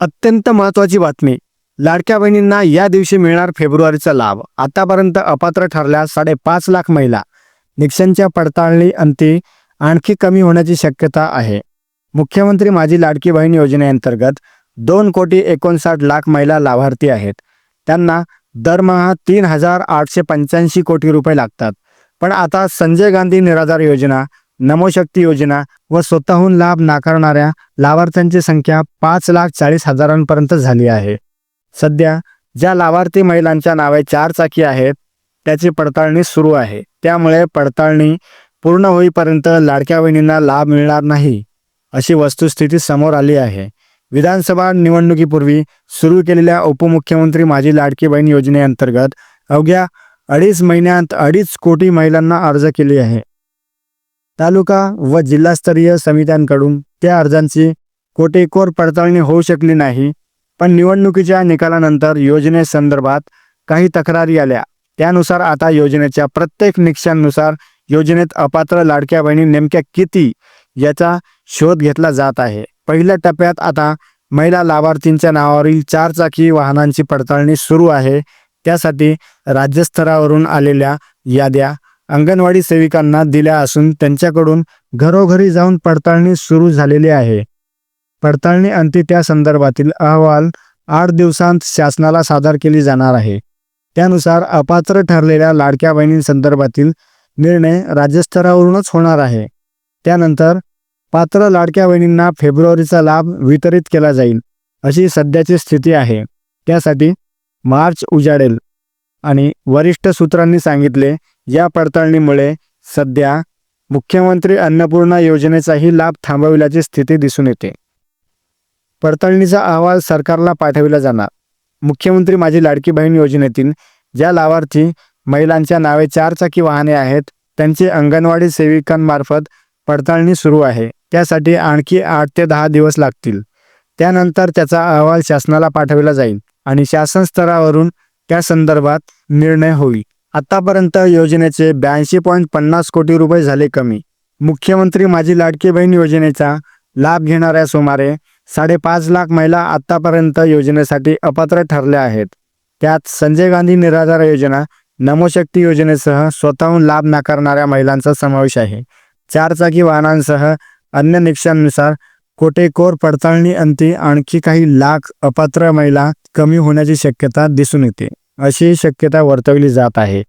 अत्यंत महत्त्वाची बातमी. लाडक्या बहिणींना या दिवशी मिळणार फेब्रुवारीचा लाभ. आतापर्यंत अपात्र ठरल्या साडेपाच लाख महिला. निकषांच्या पडताळणी अंती आणखी कमी होण्याची शक्यता आहे. मुख्यमंत्री माझी लाडकी बहीण योजनेअंतर्गत दोन कोटी एकोणसाठ लाख महिला लाभार्थी आहेत. त्यांना दरमहा तीन हजार आठशे पंच्याऐंशी कोटी रुपये लागतात. पण आता संजय गांधी निराधार योजना नमोशक्ती योजना व स्वतःहून लाभ नाकारणाऱ्या लाभार्थ्यांची संख्या पाच लाख चाळीस हजारांपर्यंत झाली आहे. सध्या ज्या लाभार्थी महिलांच्या नावे चार चाकी आहेत त्याची पडताळणी सुरू आहे. त्यामुळे पडताळणी पूर्ण होईपर्यंत लाडक्या बहिणींना लाभ मिळणार नाही अशी वस्तुस्थिती समोर आली आहे. विधानसभा निवडणुकीपूर्वी सुरू केलेल्या उपमुख्यमंत्री माझी लाडकी बहीण योजनेअंतर्गत अवघ्या अडीच महिन्यात अडीच कोटी महिलांना अर्ज केली आहे. तालुका व जिल्हास्तरीय समित्यांकडून त्या अर्जांची कोटेकोर पडताळणी होऊ शकली नाही. पण निवडणुकीच्या निकालानंतर योजनेसंदर्भात काही तक्रारी आल्या. त्यानुसार आता योजनेच्या प्रत्येक निकषांनुसार योजनेत अपात्र लाडक्या बहिणी नेमक्या किती याचा शोध घेतला जात आहे. पहिल्या टप्प्यात आता महिला लाभार्थींच्या नावावरील चारचाकी वाहनांची पडताळणी सुरू आहे. त्यासाठी राज्यस्तरावरून आलेल्या याद्या अंगणवाडी सेविकांना दिल्या असून त्यांच्याकडून घरोघरी जाऊन पडताळणी सुरू झालेली आहे. पडताळणी अंती त्या संदर्भातील अहवाल आठ दिवसांत शासनाला सादर केली जाणार आहे. त्यानुसार अपात्र ठरलेल्या लाडक्या बहिणींसंदर्भातील निर्णय राज्यस्तरावरूनच होणार आहे. त्यानंतर पात्र लाडक्या बहिणींना फेब्रुवारीचा लाभ वितरित केला जाईल अशी सध्याची स्थिती आहे. त्यासाठी मार्च उजाडेल आणि वरिष्ठ सूत्रांनी सांगितले या पडताळणीमुळे सध्या मुख्यमंत्री अन्नपूर्णा योजनेचाही लाभ थांबविल्याची स्थिती दिसून येते. पडताळणीचा अहवाल सरकारला पाठविला जाणार. मुख्यमंत्री माझी लाडकी बहीण योजनेतील ज्या लाभार्थी महिलांच्या नावे चारचाकी वाहने आहेत त्यांची अंगणवाडी सेविकांमार्फत पडताळणी सुरू आहे. त्यासाठी आणखी आठ ते दहा दिवस लागतील. त्यानंतर त्याचा अहवाल शासनाला पाठविला जाईल आणि शासन स्तरावरून त्या संदर्भात निर्णय होईल. आतापर्यंत योजनेचे ब्याऐंशी पॉईंट पन्नास कोटी रुपये झाले कमी. मुख्यमंत्री माझी लाडकी बहीण योजनेचा लाभ घेणाऱ्या सुमारे साडेपाच लाख महिला आतापर्यंत योजनेसाठी अपात्र ठरल्या आहेत. त्यात संजय गांधी निराधार योजना नमोशक्ती योजनेसह स्वतःहून लाभ नाकारणाऱ्या महिलांचा समावेश आहे. चारचाकी वाहनांसह अन्य निकषांनुसार कोटेकोर पडताळणी अंती आणखी काही लाख अपात्र महिला कमी होण्याची शक्यता दिसून येते. अशी शक्यता वर्तवली जात आहे.